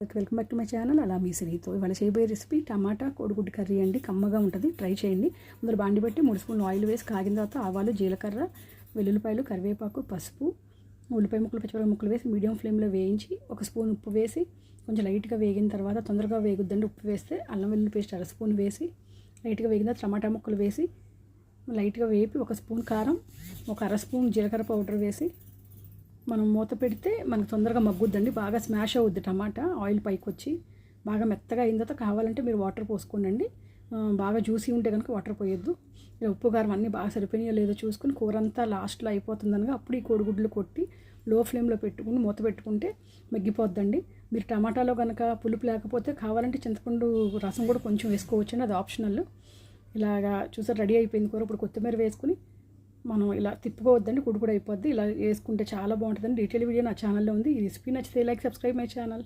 Welcome back to my channel అలా మీ సిరితో ఇవాళ చేయబోయే రెసిపీ టమాటా కోడిగుడ్డు కర్రీ అండి. కమ్మగా ఉంటుంది. ట్రై చేయండి. ముందు బాండి పెట్టి మూడు స్పూన్లు ఆయిల్ వేసి కాగిన తర్వాత ఆవాలు జీలకర్ర వెల్లుల్లిపాయలు కరివేపాకు పసుపు ఉల్లిపాయ ముక్కలు పచ్చిమిరపకాయ ముక్కలు వేసి మీడియం ఫ్లేమ్లో వేయించి ఒక స్పూన్ ఉప్పు వేసి కొంచెం లైట్గా వేగిన తర్వాత తొందరగా వేగుద్దండి ఉప్పు వేస్తే అల్లం వెల్లుల్లి పేస్ట్ అర స్పూన్ వేసి లైట్గా వేగిన తర్వాత టమాటా ముక్కలు వేసి లైట్గా వేపి ఒక స్పూన్ కారం ఒక అర స్పూన్ జీలకర్ర పౌడర్ వేసి మనం మూత పెడితే మనకు తొందరగా మగ్గుద్దండి. బాగా స్మాష్ అవుద్ది టమాటా. ఆయిల్ పైకి వచ్చి బాగా మెత్తగా అయిన తర్వాత కావాలంటే మీరు వాటర్ పోసుకోండి బాగా జ్యూసీ ఉంటే కనుక వాటర్ పోయొద్దు. ఇలా ఉప్పు కారం అన్నీ బాగా సరిపోయినాయో లేదో చూసుకుని కూర అంతా లాస్ట్లో అయిపోతుందనగా అప్పుడు ఈ కోడిగుడ్లు కొట్టి లో ఫ్లేమ్లో పెట్టుకుని మూత పెట్టుకుంటే మగ్గిపోద్దండి. మీరు టమాటాలో కనుక పులుపు లేకపోతే కావాలంటే చింతపండు రసం కూడా కొంచెం వేసుకోవచ్చండి. అది ఆప్షనల్. ఇలాగా చూసారు రెడీ అయిపోయింది కూర. ఇప్పుడు కొత్తిమీర వేసుకుని మనం ఇలా తిప్పుకోవద్దండి కుడి కూడా అయిపోద్ది. ఇలా వేసుకుంటే చాలా బాగుంటుందండి. డీటెయిల్ వీడియో నా ఛానల్లో ఉంది. ఈ రెసిపీ నచ్చితే లైక్ సబ్స్క్రైబ్ మై ఛానల్.